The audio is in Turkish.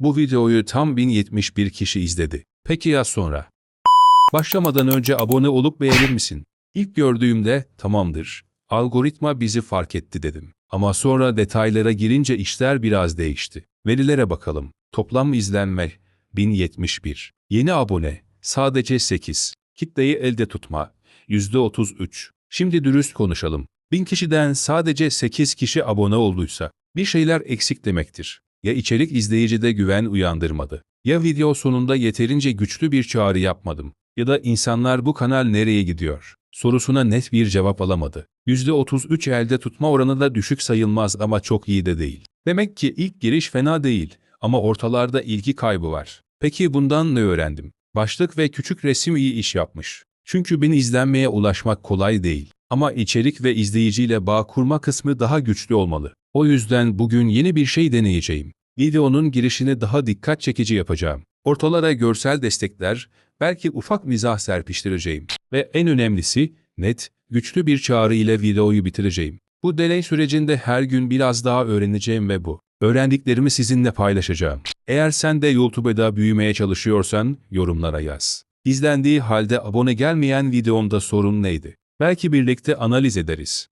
Bu videoyu tam 1071 kişi izledi. Peki ya sonra? Başlamadan önce abone olup beğenir misin? İlk gördüğümde tamamdır. Algoritma bizi fark etti dedim. Ama sonra detaylara girince işler biraz değişti. Verilere bakalım. Toplam izlenme 1071. Yeni abone sadece 8. Kitleyi elde tutma %33. Şimdi dürüst konuşalım. 1000 kişiden sadece 8 kişi abone olduysa bir şeyler eksik demektir. Ya içerik izleyicide güven uyandırmadı. Ya video sonunda yeterince güçlü bir çağrı yapmadım. Ya da insanlar bu kanal nereye gidiyor? Sorusuna net bir cevap alamadı. %33 elde tutma oranı da düşük sayılmaz ama çok iyi de değil. Demek ki ilk giriş fena değil ama ortalarda ilgi kaybı var. Peki bundan ne öğrendim? Başlık ve küçük resim iyi iş yapmış. Çünkü bin izlenmeye ulaşmak kolay değil. Ama içerik ve izleyiciyle bağ kurma kısmı daha güçlü olmalı. O yüzden bugün yeni bir şey deneyeceğim. Videonun girişini daha dikkat çekici yapacağım. Ortalara görsel destekler, belki ufak mizah serpiştireceğim. Ve en önemlisi, net, güçlü bir çağrı ile videoyu bitireceğim. Bu deney sürecinde her gün biraz daha öğreneceğim ve bu. Öğrendiklerimi sizinle paylaşacağım. Eğer sen de YouTube'da büyümeye çalışıyorsan yorumlara yaz. İzlendiği halde abone gelmeyen videomda sorun neydi? Belki birlikte analiz ederiz.